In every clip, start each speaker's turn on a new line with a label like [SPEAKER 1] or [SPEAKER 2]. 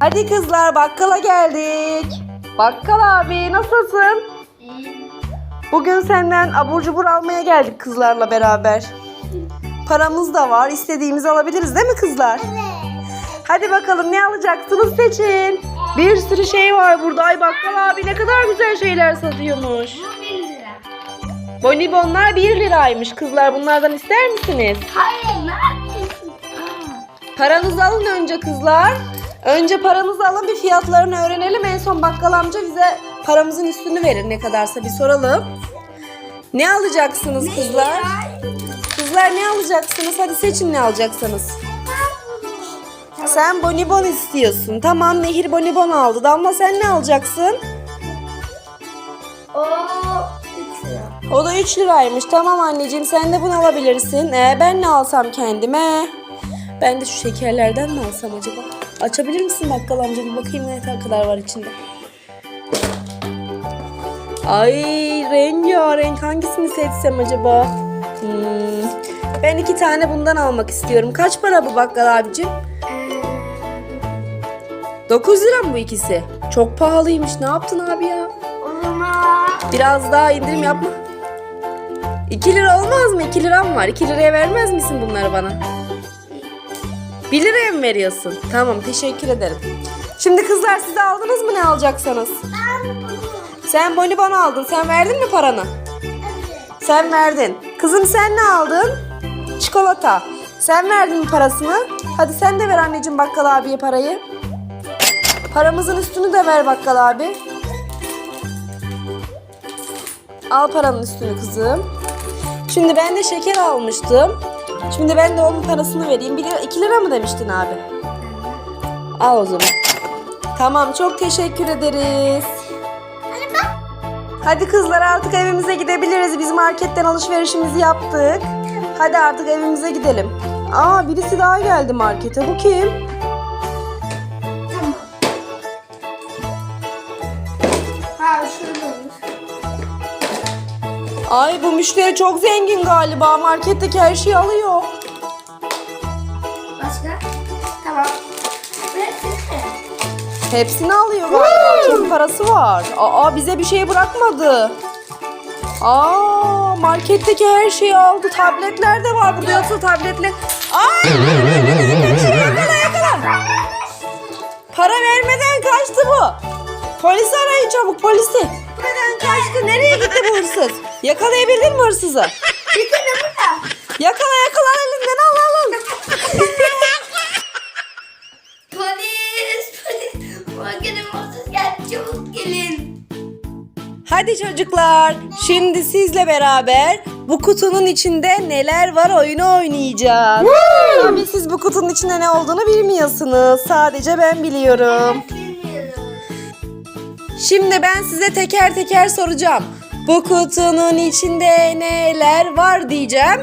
[SPEAKER 1] Hadi kızlar bakkala geldik. Bakkal abi nasılsın? Bugün senden abur cubur almaya geldik kızlarla beraber. Paramız da var. istediğimizi alabiliriz değil mi kızlar? Hadi bakalım ne alacaksınız seçin. Bir sürü şey var burada. Ay bakkal abi ne kadar güzel şeyler satıyormuş. Bonibonlar 1 liraymış kızlar. Bunlardan ister misiniz?
[SPEAKER 2] Hayır ne yapıyorsun?
[SPEAKER 1] Paranızı alın önce kızlar. Önce paranızı alın bir fiyatlarını öğrenelim. En son bakkal amca bize paramızın üstünü verir ne kadarsa bir soralım. Ne alacaksınız kızlar? Kızlar ne alacaksınız? Hadi seçin ne alacaksınız. Sen bonibon istiyorsun. Tamam Nehir bonibon aldı. Damla sen ne alacaksın?
[SPEAKER 2] O 3 lira.
[SPEAKER 1] O da 3 liraymış. Tamam anneciğim sen de bunu alabilirsin. Ee, ben ne alsam kendime? Ben de şu şekerlerden mi alsam acaba? Açabilir misin bakkal amca bir bakayım ne kadar var içinde. Ay rengarenk hangisini seçsem acaba? Hmm, Ben iki tane bundan almak istiyorum. Kaç para bu bakkal abicim? 9 lira mı bu ikisi? Çok pahalıymış. Ne yaptın abi ya? Biraz daha indirim yapma. 2 lira olmaz mı? 2 liram var. 2 liraya vermez misin bunları bana? 1 liraya mı veriyorsun? Tamam teşekkür ederim. Şimdi kızlar siz aldınız mı ne alacaksanız? Sen bonibon aldın. Sen verdin mi paranı? Sen verdin. Kızım sen ne aldın? Çikolata. Sen verdin mi parasını? Hadi sen de ver anneciğim bakkal abiye parayı. Paramızın üstünü de ver bakkal abi. Al paranın üstünü kızım. Şimdi ben de şeker almıştım. Şimdi ben de onun parasını vereyim. 1 lira, 2 lira mı demiştin abi? Al o zaman. Tamam çok teşekkür ederiz. Hadi kızlar artık evimize gidebiliriz. Biz marketten alışverişimizi yaptık. Hadi artık evimize gidelim. Aa birisi daha geldi markete. Bu kim? Ay bu müşteri çok zengin galiba. Marketteki her şeyi alıyor.
[SPEAKER 2] Başka? Tamam.
[SPEAKER 1] Hepsini alıyor galiba. Çok parası var. Aa bize bir şey bırakmadı. Aa marketteki her şeyi aldı. Tabletler de var burada. Yoksa tabletler... Ay! yakala yakala. Para vermeden kaçtı bu. Polisi arayın çabuk polisi. Vermeden kaçtı. Nereye gitti bu hırsız? Yakalayabildin mi hırsızı?
[SPEAKER 2] Tane burada.
[SPEAKER 1] Yakala yakala elinden al al al.
[SPEAKER 2] Polis, polis. Marketin masası geldi. Çabuk gelin.
[SPEAKER 1] Hadi çocuklar, şimdi sizle beraber bu kutunun içinde neler var oyunu oynayacağız. Tabii siz bu kutunun içinde ne olduğunu bilmiyorsunuz. Sadece ben biliyorum. Şimdi ben size teker teker soracağım. Bu kutunun içinde neler var diyeceğim.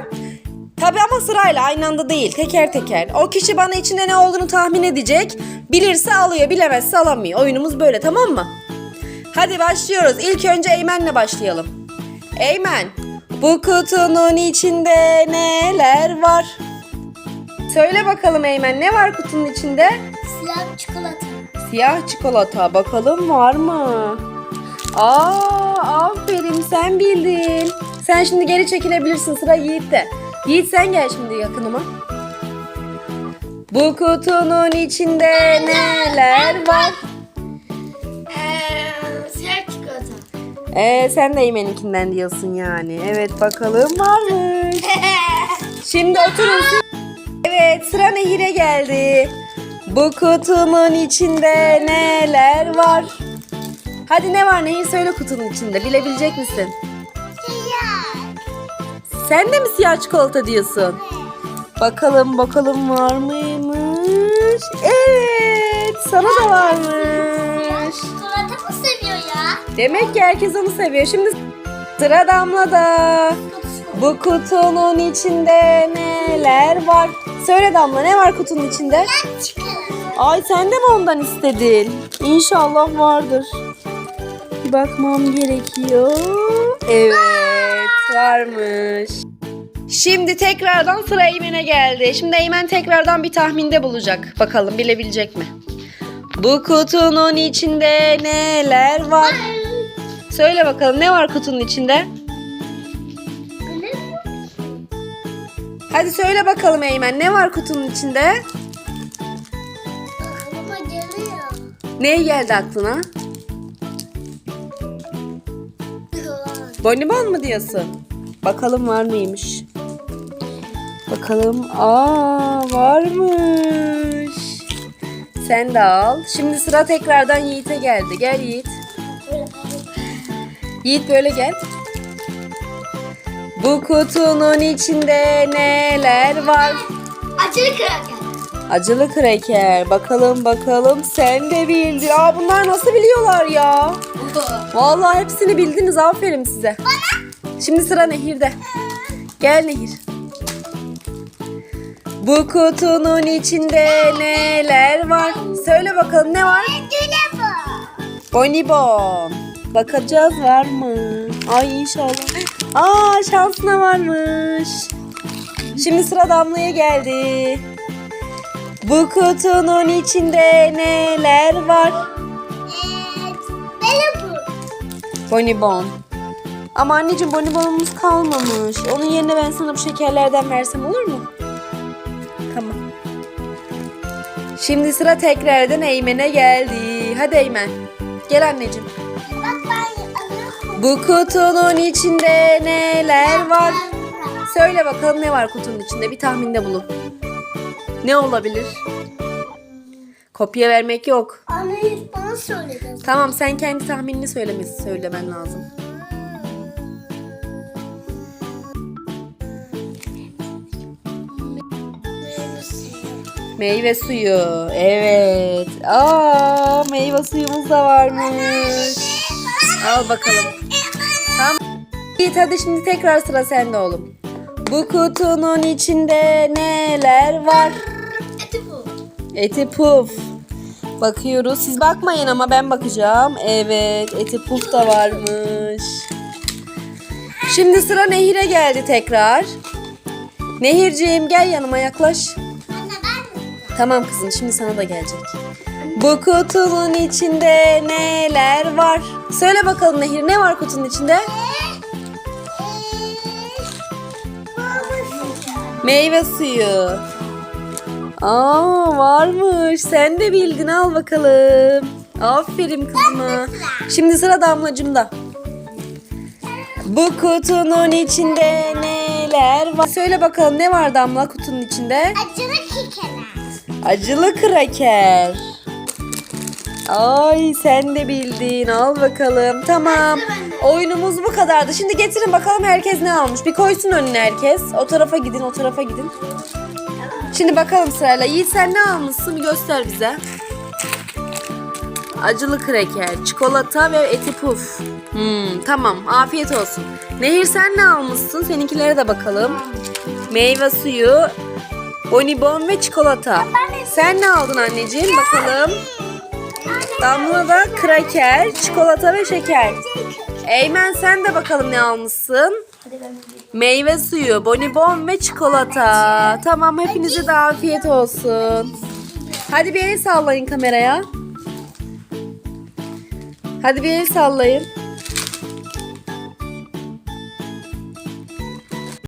[SPEAKER 1] Tabii ama sırayla aynı anda değil teker teker. O kişi bana içinde ne olduğunu tahmin edecek. Bilirse alıyor bilemezse alamıyor. Oyunumuz böyle tamam mı? Hadi başlıyoruz. İlk önce Eymen'le başlayalım. Eymen, bu kutunun içinde neler var? Söyle bakalım Eymen ne var kutunun içinde?
[SPEAKER 2] Siyah çikolata.
[SPEAKER 1] Siyah çikolata. Bakalım var mı? Aa, aferin sen bildin. Sen şimdi geri çekilebilirsin sıra Yiğit'te. Yiğit sen gel şimdi yakınıma. Bu kutunun içinde neler var?
[SPEAKER 2] Eee, siyah çikolata.
[SPEAKER 1] Ee, sen de Eymen'inkinden diyorsun yani. Evet bakalım varmış. Şimdi oturun. Evet sıra Nehir'e geldi. Bu kutunun içinde neler var? Hadi ne var Nehir söyle kutunun içinde bilebilecek misin?
[SPEAKER 2] Siyah.
[SPEAKER 1] Sen de mi siyah çikolata diyorsun? Bakalım bakalım var mıymış? Evet sana da varmış.
[SPEAKER 2] Çikolata mı seviyor ya?
[SPEAKER 1] Demek ki herkes onu seviyor. Şimdi sıra Damla'da. Bu kutunun içinde neler var? Söyle Damla ne var kutunun içinde? Ay sen de mi ondan istedin? İnşallah vardır. Bakmam gerekiyor. Evet varmış. Şimdi tekrardan sıra Eymen'e geldi. Şimdi Eymen tekrardan bir tahminde bulacak. Bakalım bilebilecek mi? Bu kutunun içinde neler var? Söyle bakalım ne var kutunun içinde? Hadi söyle bakalım Eymen ne var kutunun içinde?
[SPEAKER 2] Aklıma geliyor.
[SPEAKER 1] Ne geldi aklına? Bonibon mu diyorsun? Bakalım var mıymış? Bakalım. Aa varmış. Sen de al. Şimdi sıra tekrardan Yiğit'e geldi. Gel Yiğit. Yiğit böyle gel. Bu kutunun içinde neler var?
[SPEAKER 2] Acılı kraker.
[SPEAKER 1] Acılı kreker. Bakalım bakalım sen de bildin. Aa bunlar nasıl biliyorlar ya? Vallahi hepsini bildiniz. Aferin size. Şimdi sıra Nehir'de. Gel Nehir. Bu kutunun içinde neler var? Söyle bakalım ne var?
[SPEAKER 2] Bu.
[SPEAKER 1] Bonibon. Bakacağız var mı? Ay inşallah. Aa şansına varmış. Şimdi sıra Damla'ya geldi. Bu kutunun içinde neler var?
[SPEAKER 2] Bu.
[SPEAKER 1] Bonibon. Ama anneciğim bonibonumuz kalmamış. Onun yerine ben sana bu şekerlerden versem olur mu? Tamam. Şimdi sıra tekrardan Eymen'e geldi. Hadi Eymen. Gel anneciğim. Bu kutunun içinde neler var? Söyle bakalım ne var kutunun içinde? Bir tahminde bulun. Ne olabilir? Kopya vermek yok.
[SPEAKER 2] Anne bana söyledin.
[SPEAKER 1] Tamam sen kendi tahminini söylemesi söylemen lazım. Meyve suyu. Evet. Aa, meyve suyumuz da varmış. Al bakalım. Yiğit hadi şimdi tekrar sıra sende oğlum. Bu kutunun içinde neler var?
[SPEAKER 2] Eti
[SPEAKER 1] puf. Bakıyoruz. Siz bakmayın ama ben bakacağım. Evet, eti puf da varmış. Şimdi sıra Nehir'e geldi tekrar. Nehirciğim gel yanıma yaklaş.
[SPEAKER 2] Anne ben mi?
[SPEAKER 1] Tamam kızım şimdi sana da gelecek. Bu kutunun içinde neler var? Söyle bakalım Nehir ne var kutunun içinde? Meyve suyu. Aa varmış. Sen de bildin al bakalım. Aferin kızıma. Şimdi sıra damlacımda. Bu kutunun içinde neler var? Söyle bakalım ne var damla kutunun içinde?
[SPEAKER 2] Acılı kekeler.
[SPEAKER 1] Acılı kraker. Ay sen de bildin. Al bakalım. Tamam. Oyunumuz bu kadardı. Şimdi getirin bakalım herkes ne almış. Bir koysun önüne herkes. O tarafa gidin, o tarafa gidin. Şimdi bakalım sırayla. Yiğit sen ne almışsın? Bir göster bize. Acılı kraker, çikolata ve eti puf. Hmm, tamam. Afiyet olsun. Nehir sen ne almışsın? Seninkilere de bakalım. Meyve suyu, bonibon ve çikolata. Sen ne aldın anneciğim? Bakalım. Damla da kraker, çikolata ve şeker. Eymen sen de bakalım ne almışsın? Meyve suyu, bonibon ve çikolata. Tamam hepinize de afiyet olsun. Hadi bir el sallayın kameraya. Hadi bir el sallayın.